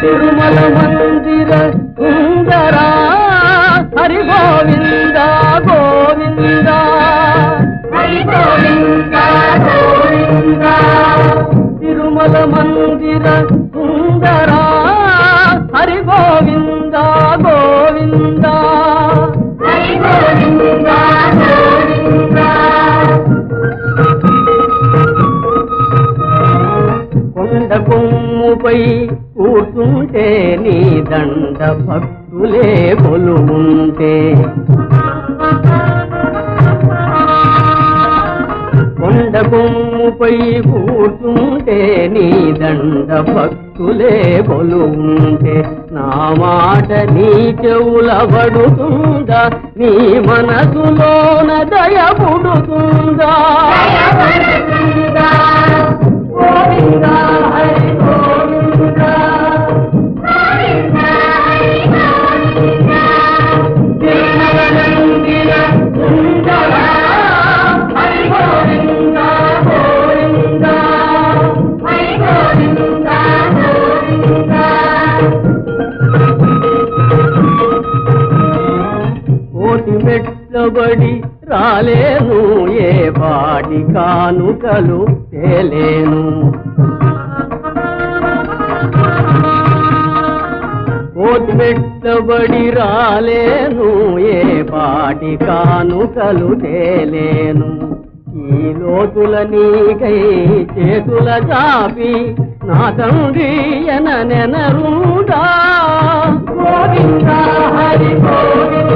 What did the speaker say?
திருமல மந்திர சுந்தரா ஹரிகோவிந்தா. కొమ్ముపై కూర్చుంటే నీ దండ భక్తులే కొలువుంటే. కొండ కొమ్ముపై కూర్చుంటే నీ దండ భక్తులే కొలువుంటే. నా మాట నీ చెవుల పడుతుందా? నీ మనసులోన దయ పుడుతుందా? మెట్లబడి రాలేను ఏ పాటి కానుకలు తేలేను. కోటి రాలేను ఏ పాటి కానుకలు తేలేను. ఈ లోతుల నీకై చేతుల చాపి నా తండ్రి ఎన నెనరుడా. గోవిందా హరి గోవింద.